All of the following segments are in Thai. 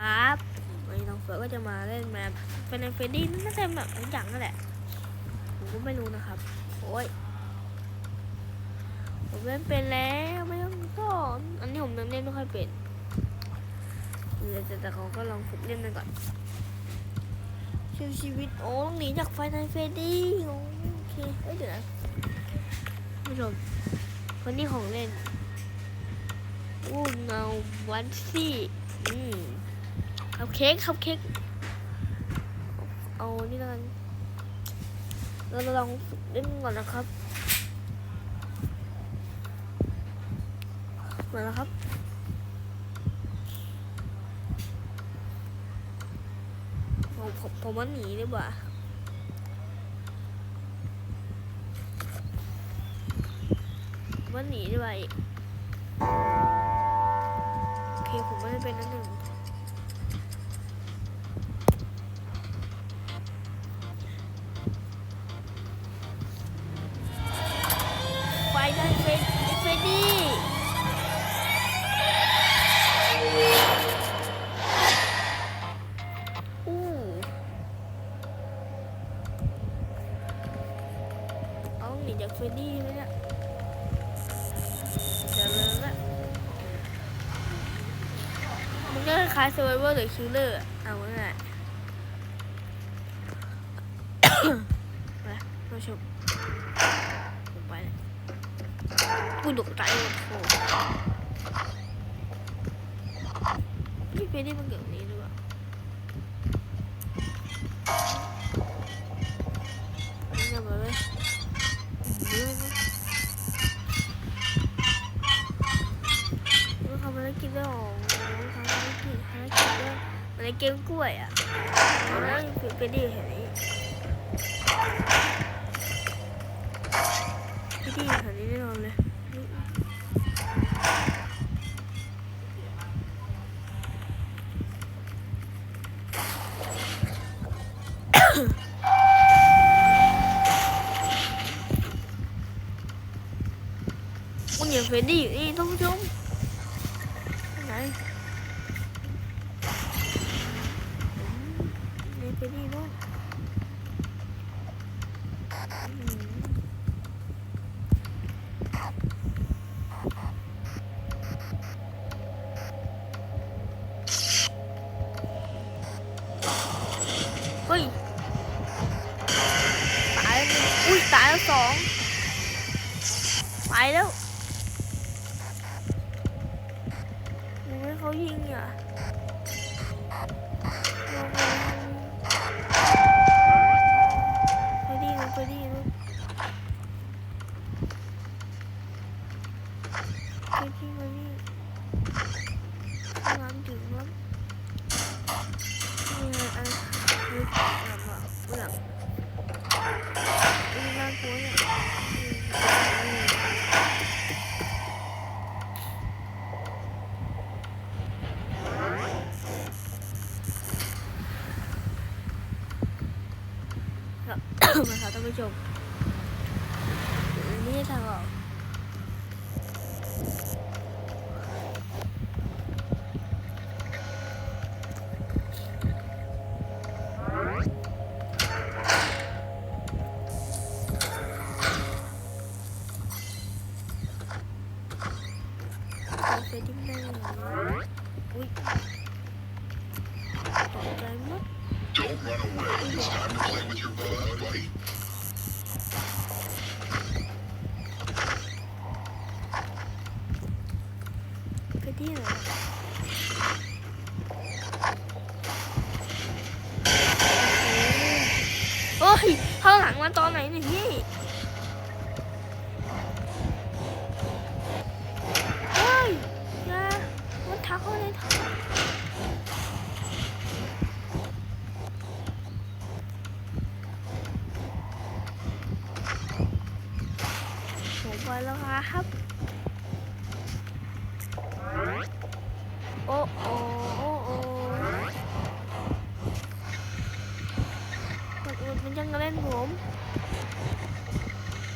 ครับวันนี้น้องเฟิร์สก็จะมาเล่นแมปเป็นในเฟรดดี้น่าจะแบบทุกอย่างนั่นแหละ ผมก็ไม่รู้นะครับ โอ้ย ผมเล่นเป็นแล้วไม่ต้องสอนอันนี้ผมยังเล่นไม่ค่อยเป็นเดี๋ยวแต่แต่เขาก็ลองฝึกเล่นกันก่อนชีวิตชีวิต โอ้ต้องหนีจากไฟในเฟรดดี้โอเคเอ้ยเดี๋ยวนะผู้ชมคนนี้ของเล่นอู้เงาวันซี่อืม คัพเค้กคัพเค้กเอานี่แล้วกันเราลองฝึกเล่นก่อนนะครับมาแล้วครับผมผมผมว่าหนีดีกว่าว่าหนีดีกว่าอีกโอเคผมไม่ได้เป็นนั่นหนึ่ง เอาหนีจากเฟรดดี้ไหมเนี่ยเดี๋ยวเลยละมันก็คล้ายๆ Survivor หรือ Killer อะเอาง่ายๆไปมาชมลงไปเลยกูตกใจหมดโอ้พี่เฟรดดี้มันเกี่ยวกับนี้หรือเปล่า เกมกล้วยอะแล้วพี่เฟรดดี้เห็นนี้พี่ดี้เห็นนี้แน่นอนเลยมึงอย่าเฟรดดี้อยู่นี่ท่านผู้ชมไหนไหน แล้วสองไปแล้ว ท่า ไปที่ไหนโอ้ยข้างหลังมาตอนไหนเนี่ยพี่เฮ้ยอยามันทักเข้าในถังผมไปแล้วครับ โอ้โอ้โอ้โอ้คนอื่นมันยังเล่นผม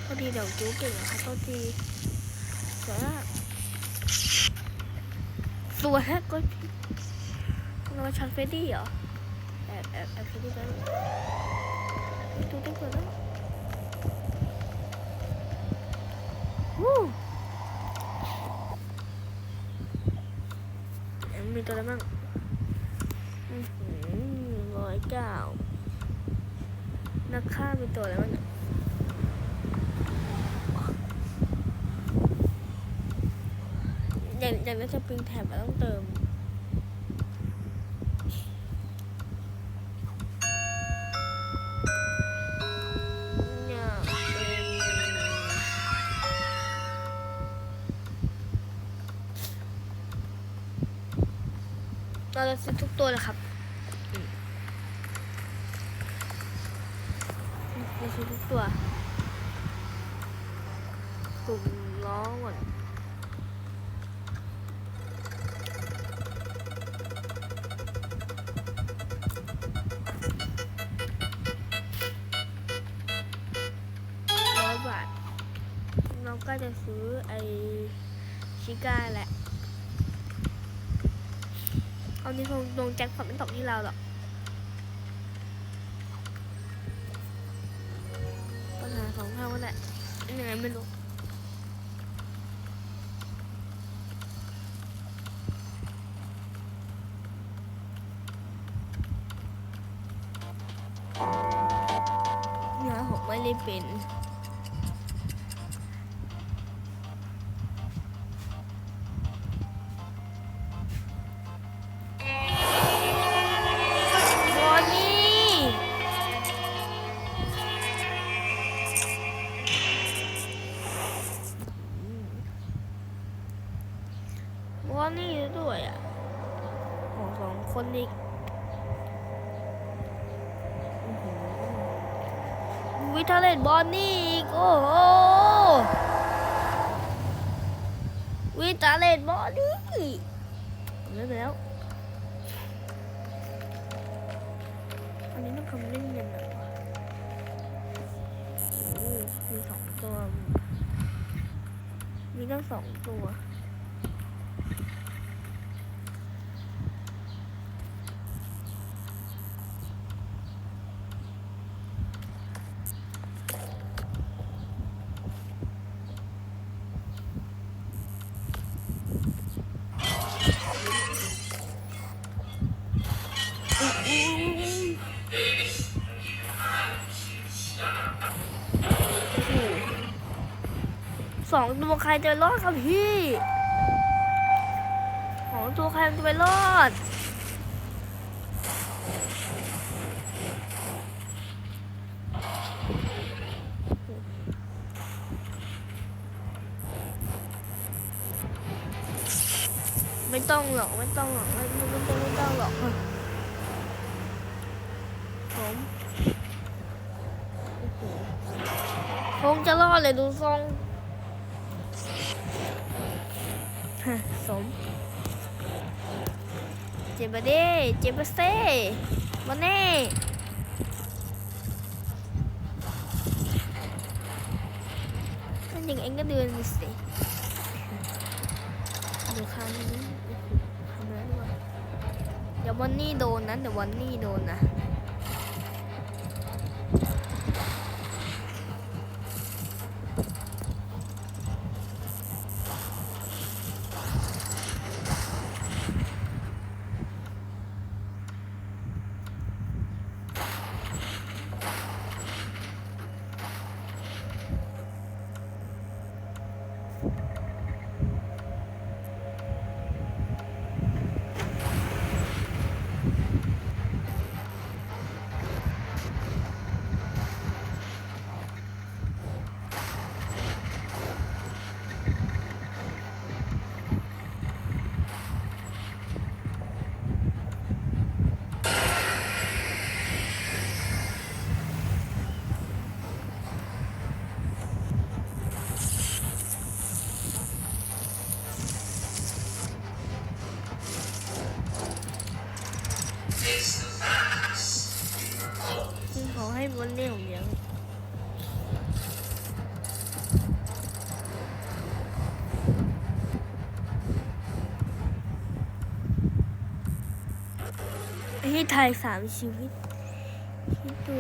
พอดีเดี๋ยวจูเก่งอะครับพอดีสวยมากสวยฮะก็เราช็อตเฟรดดี้เหรอแอบแอบแอบเฟรดดี้ไปเลยประตูต้องเปิดแล้ววู้เอ็มมี ตัวอะไรบ้างร้อยเก้านักฆ่ามีตัวอะไรบ้างเนี่ยอย่างอย่างนั้นจะปิงแถบอะต้องเติม เราจะซื้อทุกตัวเลยครับอืมจะซื้อทุกตัวตุ่มล้อก่อนร้อบาทเราก็จะซื้อไอชิก้าแหละ เอานี้คงลงแจ็คพอตไม่ตกที่เราหรอกปัญหาสองเท่าก็ได้ยังไงไม่รู้เนื้อผมไม่ได้เป็น คนอีกวิทาเล่นบอลนี่อีก โอ้โห วิทาเล่นบอลนี่เลิกแล้ว อันนี้ต้องทำเล่นยังไงวะโอ้มีสองตัว มีตั้งสองตัว ตัวใครจะรอดครับพี่สองตัวใครมันจะไปรอดไม่ต้องหรอกไม่ต้องหรอกไม่ไม่ไม่ต้องไม่ต้องหรอกผมคงจะรอดเลยดูทรง สม เจ็บปะเดเจ็บปะเซ่มาแน่ถ้าอย่างเองก็เดินสิดูครั้งนี้ทำอะไรดีวะเดี๋ยววันนี้โดนนะเดี๋ยววันนี้โดนนะ ให้วันนี้ผมเลี้ยงให้ไทยสามชีวิตคิดดู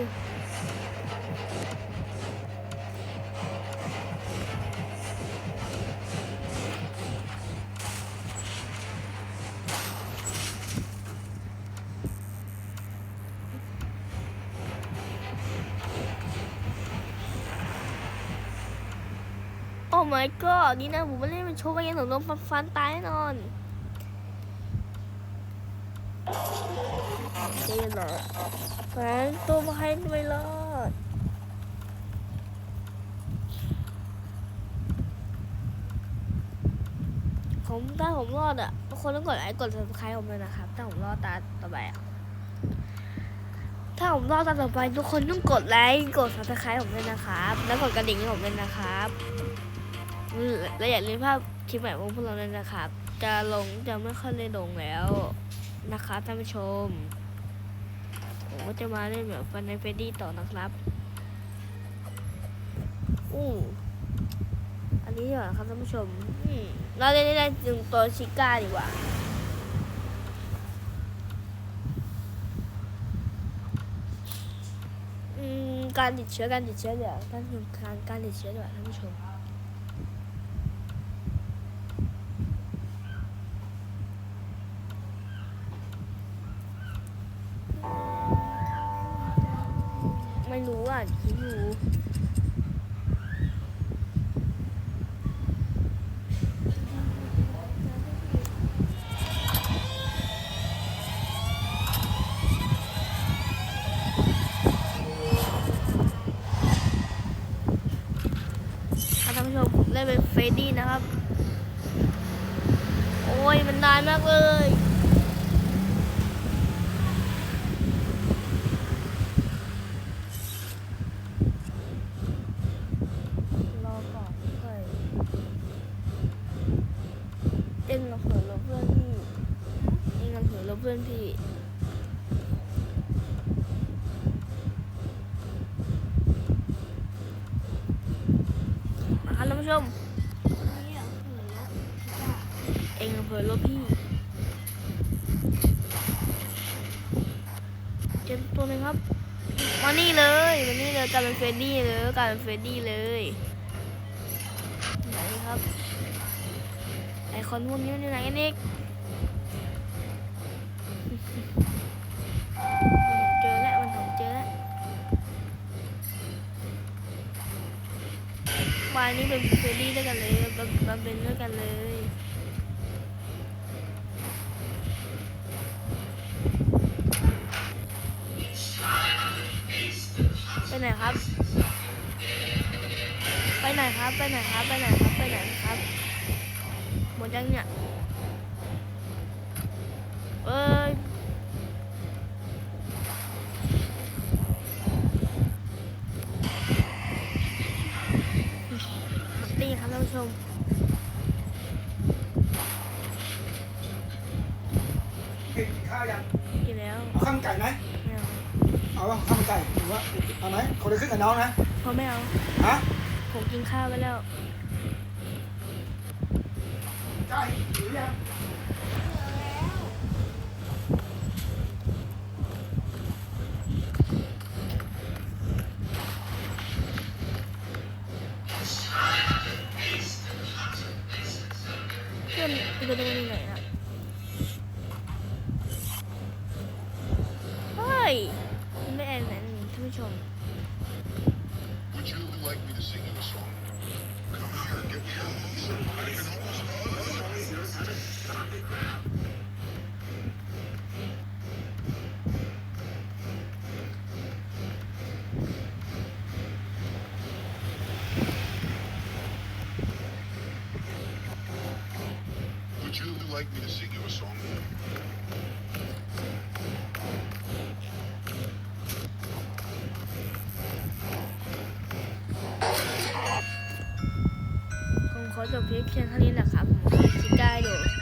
my god นี่นะผมไม่เล่นมันโชว์กันยังหนูโดนฟันตายแน่นอนเจ๊หรอแฟนตัวมาให้ไม่รอดผมถ้าผมรอดอะทุกคนต้องกดไลค์กด subscribe ผมเลยนะครับ ถ้าผมรอดตาต่อไปอะถ้าผมรอดตาต่อไปทุกคนต้องกดไลค์กด subscribe ผมเลยนะครับ แล้วกดกระดิ่งให้ผมเลยนะครับ และอย่าลืมภาพคลิปใหม่ของพวกเราเลยนะครับ จะลงจะไม่ค่อยได้ลงแล้วนะครับท่านผู้ชม ผมก็จะมาเล่นแบบฟันในเฟดดี้ต่อนะครับ อู้อันนี้ดีกว่าครับท่านผู้ชมเราเล่นได้จึงตัวชิก้าดีกว่าอืมการติดเชื้อการติดเชื้อเดี๋ยวท่านผู้ชมการติดเชื้อดีกว่าท่านผู้ชม ดี้นะครับ โอ้ยมันนานมากเลยรอก่อนค่อยเอ็งเราเผื่อเราเพื่อนพี่เอ็งเราเผื่อเราเพื่อนพี่ กลายเป็นเฟรดดี้เลยกลายเป็นเฟรดดี้เลยไหนครับไอคอนพวกนี้อยู่ไหนกันอีกเจอแล้วมันผมเจอแล้ววายนี้เป็นเฟรดดี้ด้วยกันเลยบัมบัมเป็นด้วยกันเลย ไปไหนครับ ไปไหนครับ ไปไหนครับ ไปไหนครับ ไปไหนครับ หมดยังเนี่ยเอ้ยหมดตีครับท่านผู้ชม เอาว่าข้าวมันไก่หรือว่าเอาไหมคนละครึ่งกับน้องนะพอไม่เอา ฮะผมกินข้าวไปแล้ว ไก่หรือยังเพื่อนอีกคนนึงมันอยู่ไหนอะ จบเพียงเพียงเท่านี้นะครับผมขอชิก้าใ